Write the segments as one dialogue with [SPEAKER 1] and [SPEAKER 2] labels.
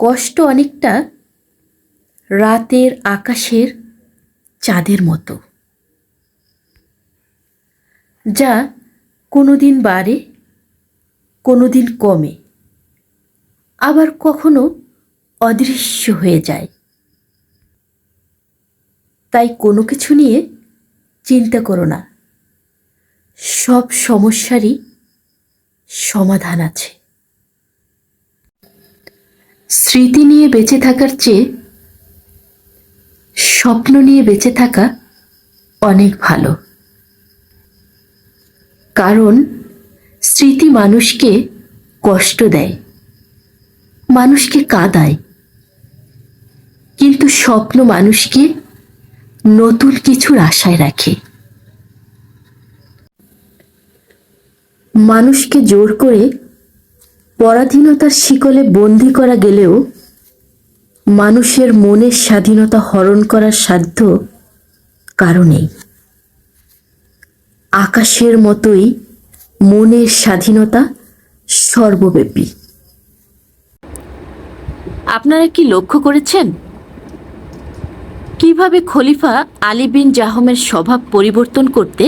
[SPEAKER 1] কষ্ট অনেকটা রাতের আকাশের চাঁদের মতো, যা কোনো দিন বাড়ে কোনো দিন কমে, আবার কখনো অদৃশ্য হয়ে যায়। তাই কোনো কিছু নিয়ে চিন্তা করো না। সব সমস্যারই সমাধান আছে। স্মৃতি নিয়ে বেঁচে থাকার চেয়ে স্বপ্ন নিয়ে বেঁচে থাকা অনেক ভালো। কারণ স্মৃতি মানুষকে কষ্ট দেয়, মানুষকে কাঁদায়। কিন্তু স্বপ্ন মানুষকে নতুন কিছুর আশায় রাখে। মানুষকে জোর করে পরাধীনতার শিকলে বন্দি করা গেলেও মানুষের মনের স্বাধীনতা হরণ করার সাধ্য কারণেই আকাশের মতোই মনের স্বাধীনতা সর্বব্যাপী। আপনারা কি লক্ষ্য করেছেন? কীভাবে খলিফা আলী বিন জাহমের স্বভাব পরিবর্তন করতে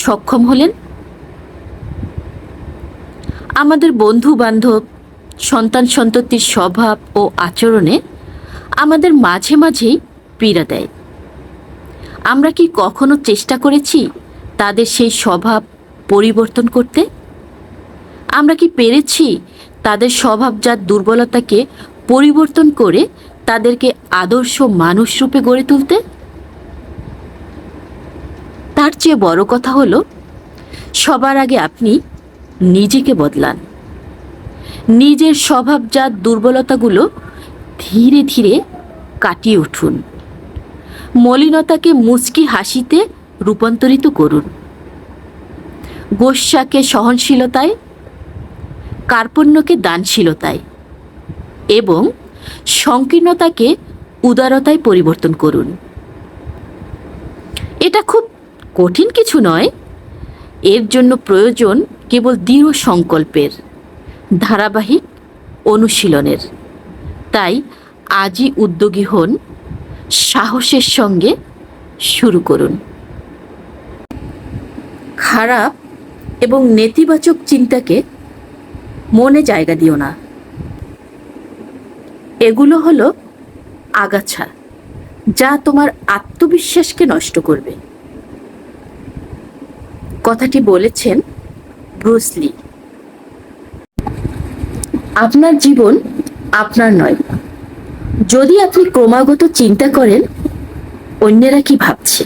[SPEAKER 1] সক্ষম হলেন? আমাদের বন্ধু বান্ধব সন্তান সন্ততির স্বভাব ও আচরণে আমাদের মাঝে মাঝেই পীড়া দেয়। আমরা কি কখনো চেষ্টা করেছি তাদের সেই স্বভাব পরিবর্তন করতে? আমরা কি পেরেছি তাদের স্বভাবজাত দুর্বলতাকে পরিবর্তন করে তাদেরকে আদর্শ মানুষ রূপে গড়ে তুলতে? তার চেয়ে বড় কথা হলো, সবার আগে আপনি নিজেকে বদলান। নিজের স্বভাবজাত দুর্বলতাগুলো ধীরে ধীরে কাটিয়ে উঠুন। মলিনতাকে মুচকি হাসিতে রূপান্তরিত করুন। গোস্বাকে সহনশীলতায়, কার্পণ্যকে দানশীলতায় এবং সংকীর্ণতাকে উদারতায় পরিবর্তন করুন। এটা খুব কঠিন কিছু নয়। এর জন্য প্রয়োজন কেবল দৃঢ় সংকল্পের, ধারাবাহিক অনুশীলনের। তাই আজই উদ্যোগী হন, সাহসের সঙ্গে শুরু করুন। খারাপ এবং নেতিবাচক চিন্তাকে মনে জায়গা দিও না। এগুলো হলো আগাছা, যা তোমার আত্মবিশ্বাসকে নষ্ট করবে। কথাটি বলেছেন ব্রুসলি আপনার জীবন আপনার নয়। যদি আপনি ক্রমাগত চিন্তা করেন অন্যেরা কি ভাবছে?